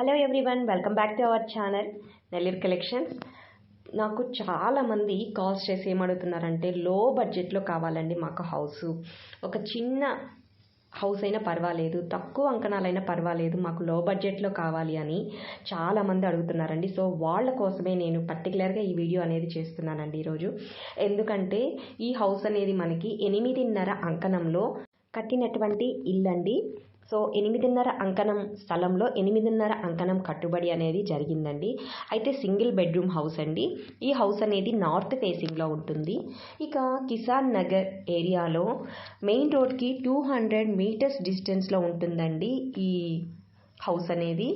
Hello everyone welcome back to our channel Nellore collections నాకు చాలామంది calls చేసి ఏమడుగుతున్నారంటే లో బడ్జెట్లో కావాలండి మాకు హౌస్ ఒక చిన్న హౌస్ అయినా పర్వాలేదు తక్కువ అంకణాలైనా పర్వాలేదు మాకు లో బడ్జెట్లో కావాలి అని చాలామంది అడుగుతున్నారండి. సో వాళ్ళ కోసమే నేను పర్టికులర్గా ఈ వీడియో అనేది చేస్తున్నానండి ఈరోజు. ఎందుకంటే ఈ హౌస్ అనేది మనకి ఎనిమిదిన్నర అంకణంలో కట్టినటువంటి ఇల్లండి. సో ఎనిమిదిన్నర అంకణం స్థలంలో ఎనిమిదిన్నర అంకణం కట్టుబడి అనేది జరిగిందండి. అయితే సింగిల్ బెడ్రూమ్ హౌస్ అండి. ఈ హౌస్ అనేది నార్త్ ఫేసింగ్లో ఉంటుంది. ఇక కిసాన్ నగర్ ఏరియాలో మెయిన్ రోడ్కి టూ హండ్రెడ్ మీటర్స్ డిస్టెన్స్లో ఉంటుందండి ఈ హౌస్ అనేది.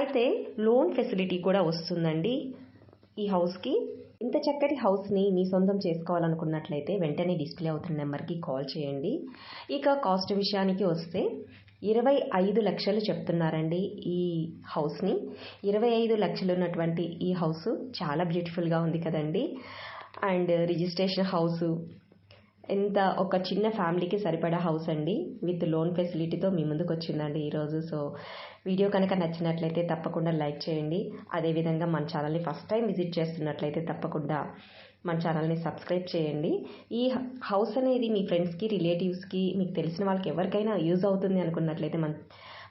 అయితే లోన్ ఫెసిలిటీ కూడా వస్తుందండి. ఈ హౌస్కి ఇంత చక్కటి హౌస్ని మీ సొంతం చేసుకోవాలనుకున్నట్లయితే వెంటనే డిస్ప్లే అవుతున్న నెంబర్కి కాల్ చేయండి. ఇక కాస్ట్ విషయానికి వస్తే ఇరవై ఐదు లక్షలు చెప్తున్నారండి ఈ హౌస్ని. ఇరవై ఐదు లక్షలు ఉన్నటువంటి ఈ హౌస్ చాలా బ్యూటిఫుల్గా ఉంది కదండి. అండ్ రిజిస్ట్రేషన్ హౌసు ఎంత ఒక చిన్న ఫ్యామిలీకి సరిపడా హౌస్ అండి విత్ లోన్ ఫెసిలిటీతో మీ ముందుకు వచ్చిందండి ఈరోజు సో వీడియో కనుక నచ్చినట్లయితే తప్పకుండా లైక్ చేయండి. అదేవిధంగా మన ఛానల్ని ఫస్ట్ టైం విజిట్ చేస్తున్నట్లయితే తప్పకుండా మన ఛానల్ని సబ్స్క్రైబ్ చేయండి. ఈ హౌస్ అనేది మీ ఫ్రెండ్స్కి రిలేటివ్స్కి మీకు తెలిసిన వాళ్ళకి ఎవరికైనా యూజ్ అవుతుంది అనుకున్నట్లయితే మన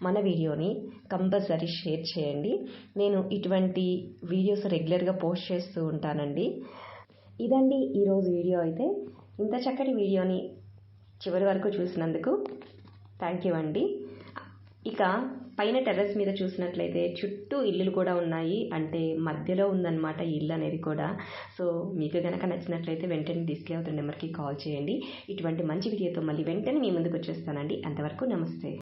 మన వీడియోని కంపల్సరీ షేర్ చేయండి. నేను ఇటువంటి వీడియోస్ రెగ్యులర్గా పోస్ట్ చేస్తూ ఉంటానండి. ఇదండి ఈరోజు వీడియో అయితే. ఇంత చక్కటి వీడియోని చివరి వరకు చూసినందుకు థ్యాంక్ యూ అండి. ఇక పైన టెర్రస్ మీద చూసినట్లయితే చుట్టూ ఇల్లులు కూడా ఉన్నాయి. అంటే మధ్యలో ఉందన్నమాట ఇల్లు అనేది కూడా. సో మీకు కనుక నచ్చినట్లయితే వెంటనే డిస్ప్లే అవుతున్న నెంబర్కి కాల్ చేయండి. ఇటువంటి మంచి వీడియోతో మళ్ళీ వెంటనే మీ ముందుకు వచ్చేస్తానండి. అంతవరకు నమస్తే.